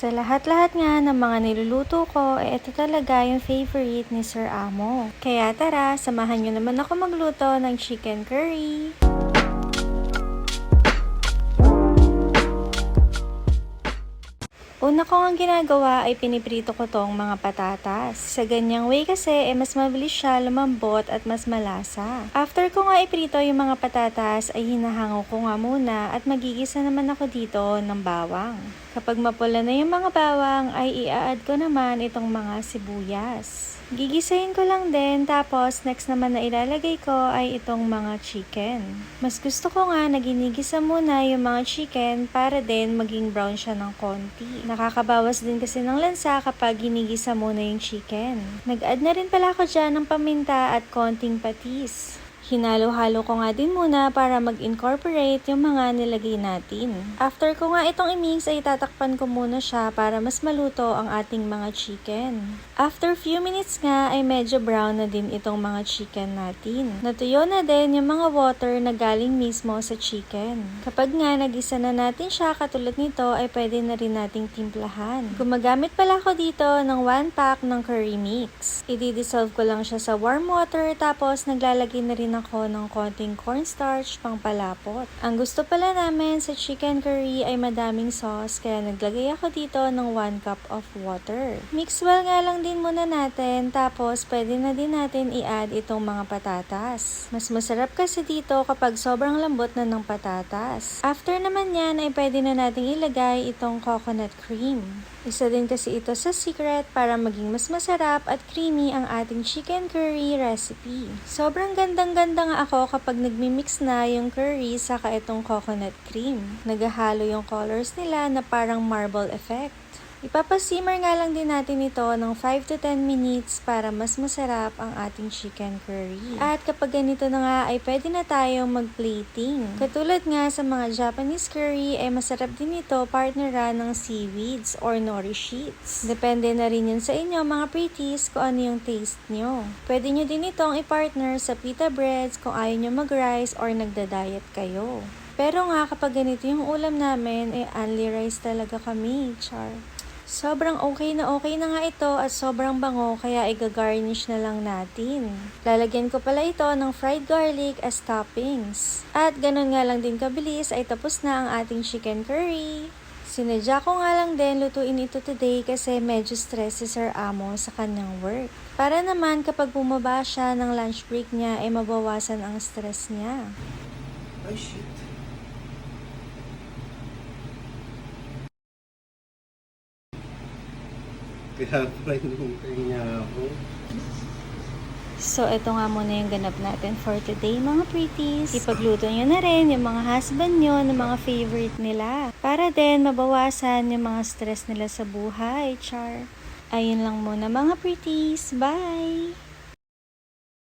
Sa lahat-lahat nga ng mga niluluto ko, eh, ito talaga yung favorite ni Sir Amo. Kaya tara, samahan nyo naman ako magluto ng chicken curry. Una ko ang ginagawa ay piniprito ko tong mga patatas. Sa ganyang way kasi, eh, mas mabilis siya lumambot at mas malasa. After ko nga iprito yung mga patatas, ay hinahango ko nga muna at magigisa naman ako dito ng bawang. Kapag mapula na yung mga bawang, ay i-add ko naman itong mga sibuyas. Gigisahin ko lang din, tapos next naman na ilalagay ko ay itong mga chicken. Mas gusto ko nga na ginigisa muna yung mga chicken para din maging brown siya ng konti. Nakakabawas din kasi ng lansa kapag ginigisa muna yung chicken. Nag-add na rin pala ako dyan ng paminta at konting patis. Hinalo-halo ko nga din muna para mag-incorporate yung mga nilagay natin. After ko nga itong i-mix ay tatakpan ko muna siya para mas maluto ang ating mga chicken. After few minutes nga ay medyo brown na din itong mga chicken natin. Natuyo na din yung mga water na galing mismo sa chicken. Kapag nga nagisa na natin siya katulad nito ay pwede na rin nating timplahan. Gumagamit pala ako dito ng 1 pack ng curry mix. I-dissolve ko lang siya sa warm water tapos naglalagay na rin ako ng konting cornstarch pang palapot. Ang gusto pala namin sa chicken curry ay madaming sauce kaya naglagay ako dito ng 1 cup of water. Mix well nga lang din muna natin tapos pwede na din natin i-add itong mga patatas. Mas masarap kasi dito kapag sobrang lambot na ng patatas. After naman yan ay pwede na nating ilagay itong coconut cream. Isa din kasi ito sa secret para maging mas masarap at creamy ang ating chicken curry recipe. Sobrang gandang-ganda nga ako kapag nagmi-mix na yung curry saka itong coconut cream. Nagahalo yung colors nila na parang marble effect. Ipapasimmer nga lang din natin ito ng 5 to 10 minutes para mas masarap ang ating chicken curry. At kapag ganito na nga ay pwede na tayong mag-plating. Katulad nga sa mga Japanese curry ay masarap din ito partneran ng seaweeds or nori sheets. Depende na rin yun sa inyo mga pretties kung ano yung taste nyo. Pwede nyo din itong i-partner sa pita breads kung ayaw nyo mag-rice or nagda-diet kayo. Pero nga kapag ganito yung ulam namin, eh only rice talaga kami, char. Sobrang okay na okay na nga ito at sobrang bango kaya i-garnish na lang natin. Lalagyan ko pala ito ng fried garlic as toppings. At ganun nga lang din kabilis ay tapos na ang ating chicken curry. Sinadya ko nga lang din lutuin ito today kasi medyo stress si Sir Amo sa kanyang work. Para naman kapag bumaba siya ng lunch break niya ay mabawasan ang stress niya. Ay, shit. Pala hinihintay niya ako. So, ito nga muna yung ganap natin for today, mga pretties. Ipagluto nyo na rin yung mga husband nyo ng mga favorite nila. Para din mabawasan yung mga stress nila sa buhay, char. Ayun lang muna mga pretties. Bye!